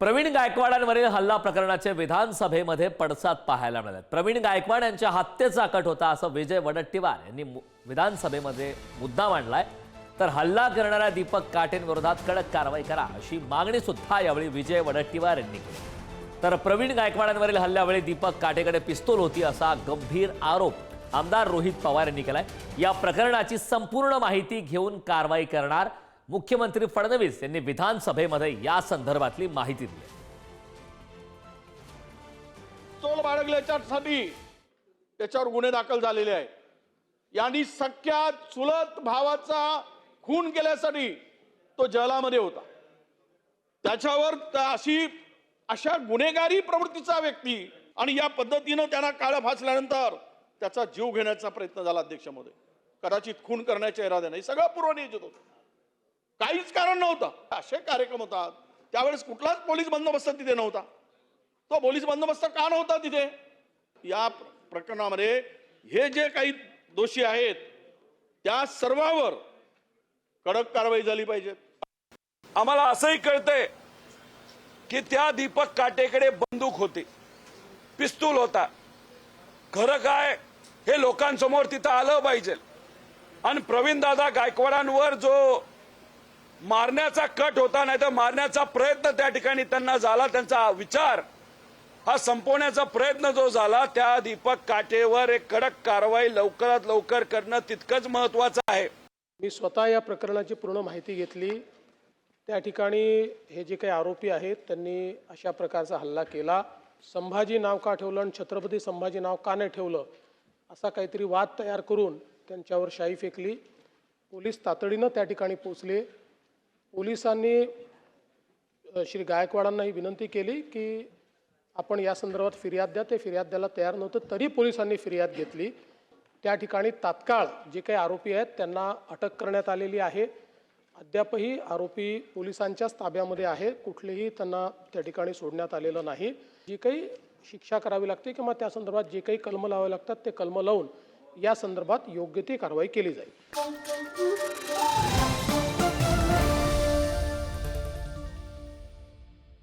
प्रवीण गायकवाडांवरील हल्ला प्रकरणाचे विधानसभेमध्ये पडसाद पाहायला मिळाले प्रवीण गायकवाड यांच्या हत्येचा कट होता असं विजय वडट्टीवार यांनी मु- विधानसभेमध्ये मुद्दा मांडलाय. तर हल्ला करणाऱ्या दीपक काटेंविरोधात कडक कारवाई करा अशी मागणी सुद्धा यावेळी विजय वडट्टीवार यांनी केली. तर प्रवीण गायकवाडांवरील हल्ल्यावेळी दीपक काटेकडे पिस्तूल होती असा गंभीर आरोप आमदार रोहित पवार यांनी केलाय. या प्रकरणाची संपूर्ण माहिती घेऊन कारवाई करणार मुख्यमंत्री फडणवीस यांनी विधानसभेमध्ये या संदर्भातली माहिती दिली. चोल बाळगल्याच्यासाठी त्याच्यावर गुन्हे दाखल झालेले आहे यांनी सख्या चुलत भावाचा खून केल्यासाठी तो जलामध्ये होता. त्याच्यावर अशी अशा गुन्हेगारी प्रवृत्तीचा व्यक्ती आणि या पद्धतीनं त्यांना काळं फासल्यानंतर त्याचा जीव घेण्याचा प्रयत्न झाला अध्यक्ष कदाचित खून करण्याच्या इराद्याने. हे सगळं पूर्वनियोजित होतं. काहीच कारण नव्हतं. असे कार्यक्रम होतात. त्यावेळेस कुठलाच पोलीस बंदोबस्त तिथे नव्हता. तो पोलीस बंदोबस्त का नव्हता तिथे? या प्रकरणामध्ये हे जे काही दोषी आहेत त्या सर्वावर कडक कारवाई झाली पाहिजे. आम्हाला असंही कळतंय की त्या दीपक काटेकडे बंदूक होती. पिस्तूल होता. खरं काय? हे लोकांसमोर तिथं आलं पाहिजे. आणि प्रवीण दादा गायकवाडांवर जो मारण्याचा कट होता नाही तर मारण्याचा प्रयत्न त्या ठिकाणी त्यांना झाला. त्यांचा विचार हा संपवण्याचा प्रयत्न जो झाला त्या दीपक काटेवर एक कडक कारवाई लवकरात लवकर करणं तितकंच महत्वाचं आहे. मी स्वतः या प्रकरणाची पूर्ण माहिती घेतली. त्या ठिकाणी हे जे काही आरोपी आहेत त्यांनी अशा प्रकारचा हल्ला केला. संभाजी नाव का ठेवलं आणि छत्रपती संभाजी नाव का नाही ठेवलं असा काहीतरी वाद तयार करून त्यांच्यावर शाई फेकली. पोलीस तातडीनं त्या ठिकाणी पोचले पोलिसांनी श्री गायकवाडांना ही विनंती केली की आपण या संदर्भात फिर्याद द्या. ते फिर्याद द्यायला तयार नव्हतं तरी पोलिसांनी फिर्याद घेतली. त्या ठिकाणी तात्काळ जे काही आरोपी आहेत त्यांना अटक करण्यात आलेली आहे. अद्यापही आरोपी पोलिसांच्याच ताब्यामध्ये आहे. कुठलेही त्यांना त्या ठिकाणी सोडण्यात आलेलं नाही. जी काही शिक्षा करावी लागते किंवा त्या संदर्भात जे काही कलम लावावे लागतात ते कलम लावून या संदर्भात योग्य ती कारवाई केली जाईल.